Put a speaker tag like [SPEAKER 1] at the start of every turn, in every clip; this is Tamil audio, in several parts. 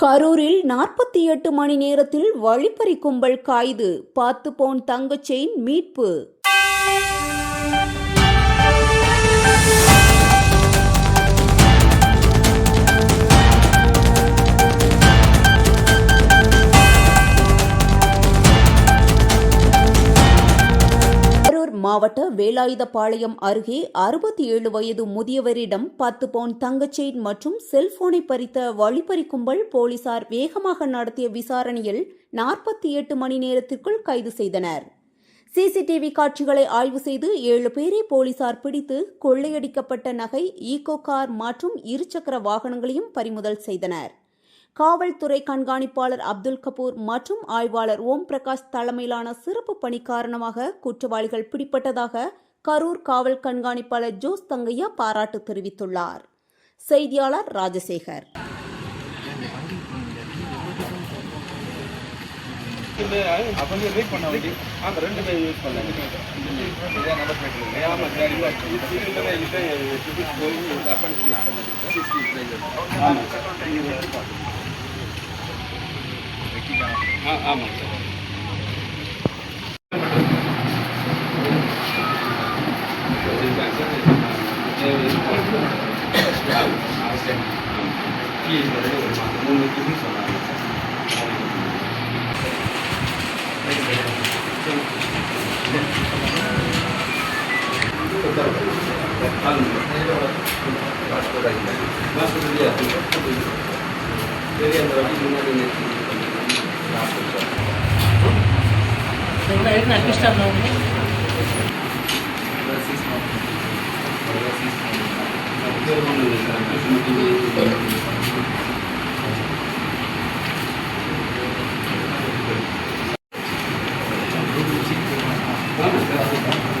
[SPEAKER 1] கரூரில் நாற்பத்தி எட்டு மணி நேரத்தில் வழிப்பறி கும்பல் காய்து. பத்து பவுன் தங்கச் செயின் மீட்பு. மாவட்ட வேலாயுதபாளையம் அருகே அறுபத்தி ஏழு வயது முதியவரிடம் பத்து பவுன் தங்கச் செயின் மற்றும் செல்போனை பறித்த வழிப்பறி கும்பல் போலீசார் வேகமாக நடத்திய விசாரணையில் நாற்பத்தி எட்டு மணி நேரத்திற்குள் கைது செய்தனர். சிசிடிவி காட்சிகளை ஆய்வு செய்து ஏழு பேரை போலீசார் பிடித்து கொள்ளையடிக்கப்பட்ட நகை ஈகோ கார் மற்றும் இருசக்கர வாகனங்களையும் பறிமுதல் செய்தனர். காவல்துறை கண்காணிப்பாளர் அப்துல் கபூர் மற்றும் ஆய்வாளர் ஓம் பிரகாஷ் தலைமையிலான சிறப்பு பணி காரணமாக குற்றவாளிகள் பிடிப்பட்டதாக கரூர் காவல் கண்காணிப்பாளர் ஜோஸ் தங்கையா பாராட்டு தெரிவித்துள்ளார். செய்தியாளர் ராஜசேகர்.
[SPEAKER 2] அவங்க ஆமாம் சார் மூணு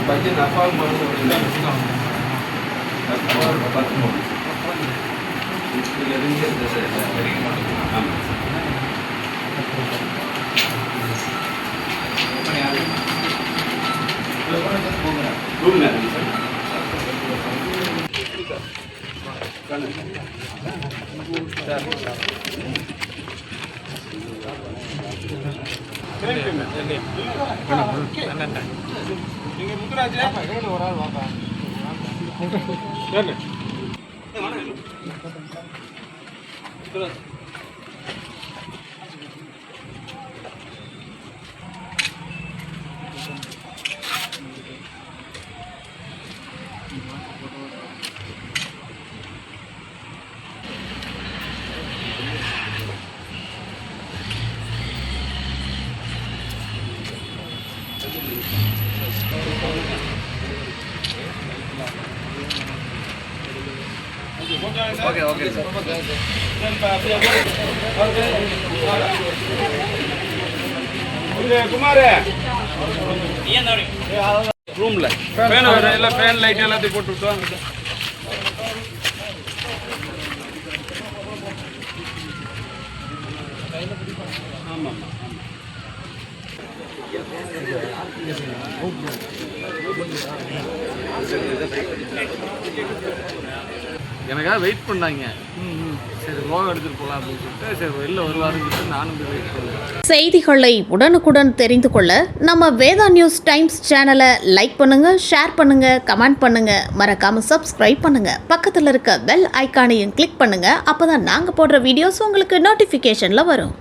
[SPEAKER 2] bagian apa baru berjalan apa bapak mau itu jadi dia sudah saya நீங்க முத்துராஜ் ஒரு ஆள் வாங்க ஓகே ஓகே சார் குமார். ரூம்ல ஃபேன் எல்லாம் ஃபேன் லைட் எல்லாத்தையும் போட்டு ஆமாம்.
[SPEAKER 3] எனக்காக வெயிட் பண்ணாங்க. சரி லோகம் எடுத்துட்டு போகலாம் அப்படின்னு சொல்லிட்டு சரி வெளில வருவாருன்னு சொல்லிட்டு நானும் போய் வெயிட் பண்ணேன்.
[SPEAKER 4] செய்திகளை உடனுக்குடன் தெரிந்து கொள்ள நம்ம வேதா நியூஸ் டைம்ஸ் சேனலை லைக் பண்ணுங்க ஷேர் பண்ணுங்க கமெண்ட் பண்ணுங்க. மறக்காம சப்ஸ்கிரைப் பண்ணுங்க. பக்கத்தில் இருக்க பெல் ஐகானையும் கிளிக் பண்ணுங்க. அப்பதான் நாங்கள் போடுற வீடியோஸ் உங்களுக்கு நோட்டிஃபிகேஷன்ல வரும்.